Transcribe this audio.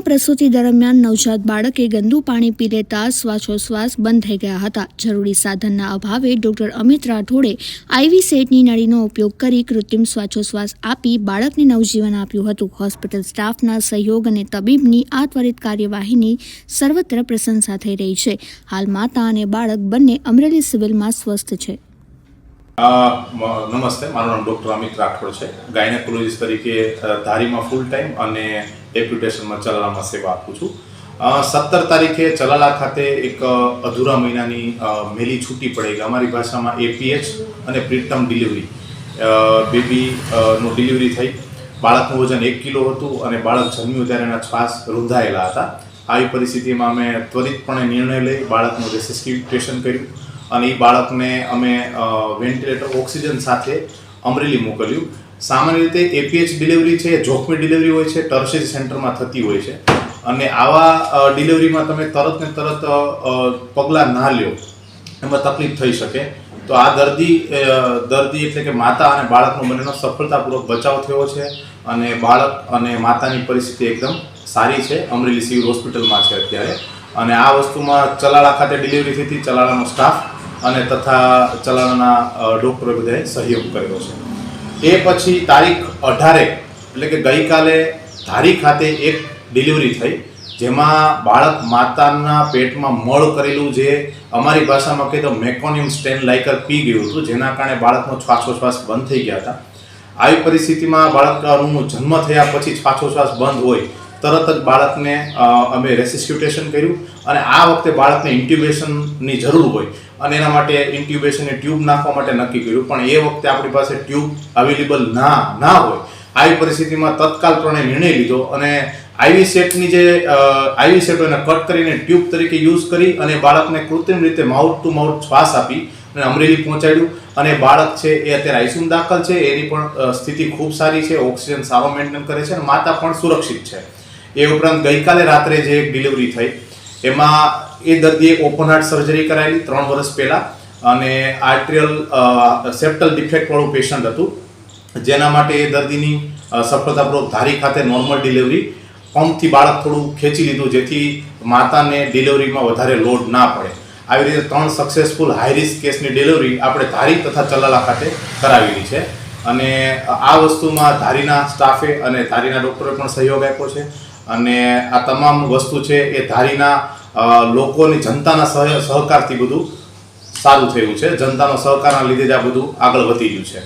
ધારીમાં પ્રસૂતિ દરમિયાન નવજાત બાળકે ગંદુ પાણી પી લેતા શ્વાસોશ્વાસ બંધ થઈ ગયા હતા. જરૂરી સાધનના અભાવે ડોક્ટર અમિત રાઠોડે આઈવી સેટની નળીનો ઉપયોગ કરી કૃત્રિમ શ્વાસોશ્વાસ આપી બાળકને નવજીવન આપ્યું હતું. હોસ્પિટલ સ્ટાફના સહયોગ અને તબીબની આ ત્વરિત કાર્યવાહીની સર્વત્ર પ્રશંસા થઈ રહી છે. હાલ માતા અને બાળક બંને અમરેલી સિવિલમાં સ્વસ્થ છે. નમસ્તે, મારું નામ ડૉક્ટર અમિત રાઠોડ છે. ગાયનેકોલોજીસ્ટ તરીકે ધારીમાં ફૂલ ટાઈમ અને ડેપ્યુટેશનમાં ચલાલામાં સેવા આપું છું. સત્તર તારીખે ચલાલા ખાતે એક અધૂરા મહિનાની મેલી છૂટી ગઈ અમારી ભાષામાં એપીએચ અને પ્રીટમ ડિલિવરી બેબી નું ડિલિવરી થઈ. બાળકનું વજન એક કિલો હતું અને બાળક જન્મ્યું ત્યારે એના શ્વાસ રૂંધાયેલા હતા. આવી પરિસ્થિતિમાં અમે ત્વરિતપણે નિર્ણય લઈ બાળકનું રેસિસ્ટિટેશન કર્યું. અને એ બાળકને અમે વેન્ટિલેટર ઓક્સિજન સાથે અમરેલી મોકલ્યું. સામાન્ય રીતે એપીએચ ડિલિવરી છે, જોખમી ડિલિવરી હોય છે ટર્સેજ સેન્ટરમાં થતી હોય છે. અને આવા ડિલિવરીમાં તમે તરત ને તરત પગલાં ના લ્યો, એમાં તકલીફ થઈ શકે. તો આ દર્દી દર્દી એટલે કે માતા અને બાળકનો બંનેનો સફળતાપૂર્વક બચાવ થયો છે અને બાળક અને માતાની પરિસ્થિતિ એકદમ સારી છે. અમરેલી સિવિલ હોસ્પિટલમાં છે અત્યારે. અને આ વસ્તુમાં ચલાળા ખાતે ડિલિવરી થઈ હતી, ચલાળાનો સ્ટાફ અને તથા ચલાળાના અ, ડૉક્ટરોએ બધાએ સહયોગ કર્યો છે. એ પછી તારીખ અઢારે એટલે કે ગઈકાલે ધારી ખાતે એક ડિલિવરી થઈ જેમાં બાળક માતાના પેટમાં મળ કરેલું જે અમારી ભાષામાં કહીએ તો મેકોનિયમ સ્ટેન લાઇકર પી ગયું હતું જેના કારણે બાળકનો શ્વાસોશ્વાસ બંધ થઈ ગયા હતા. આવી પરિસ્થિતિમાં બાળકનું જન્મ થયા પછી શ્વાસોશ્વાસ બંધ હોય તરત જ બાળકને અમે રેસિસ્ક્યુટેશન કર્યું અને આ વખતે બાળકને ઇન્ટ્યુબેશનની જરૂર હોય અને એના માટે ઇન્ટ્યુબેશનની ટ્યુબ નાખવા માટે નક્કી કર્યું. પણ એ વખતે આપણી પાસે ટ્યુબ અવેલેબલ ના ના હોય. આવી પરિસ્થિતિમાં તત્કાલપણે નિર્ણય લીધો અને આઈવી સેટની જે આઈવી સેટ એને કટ કરીને ટ્યુબ તરીકે યુઝ કરી અને બાળકને કૃત્રિમ રીતે માઉથ ટુ માઉથ શ્વાસ આપી અને અમરેલી પહોંચાડ્યું. અને બાળક છે એ અત્યારે આઈસીયુ દાખલ છે. એની પણ સ્થિતિ ખૂબ સારી છે. ઓક્સિજન સારો મેન્ટેન કરે છે અને માતા પણ સુરક્ષિત છે. એ ઉપરાંત ગઈકાલે રાત્રે જે એક ડિલિવરી થઈ, એમાં એ દર્દીએ ઓપન હાર્ટ સર્જરી કરાયેલી ત્રણ વર્ષ પહેલાં અને આર્ટ્રિયલ સેપ્ટલ ડિફેક્ટવાળું પેશન્ટ હતું, જેના માટે એ દર્દીની સફળતાપૂર્વક ધારી ખાતે નોર્મલ ડિલિવરી પંપથી બાળક થોડું ખેંચી લીધું, જેથી માતાને ડિલિવરીમાં વધારે લોડ ના પડે. આવી રીતે ત્રણ સક્સેસફુલ હાઈ કેસની ડિલિવરી આપણે ધારી તથા ચલાલા ખાતે કરાવેલી છે. અને આ વસ્તુમાં ધારીના સ્ટાફે અને ધારીના ડૉક્ટરે પણ સહયોગ આપ્યો છે. અને આ તમામ વસ્તુ છે એ ધારીના લોકોની જનતાના સહકારથી બધું સારું થયું છે. જનતાનો સહકારના લીધે જ આ બધું આગળ વધી ગયું છે.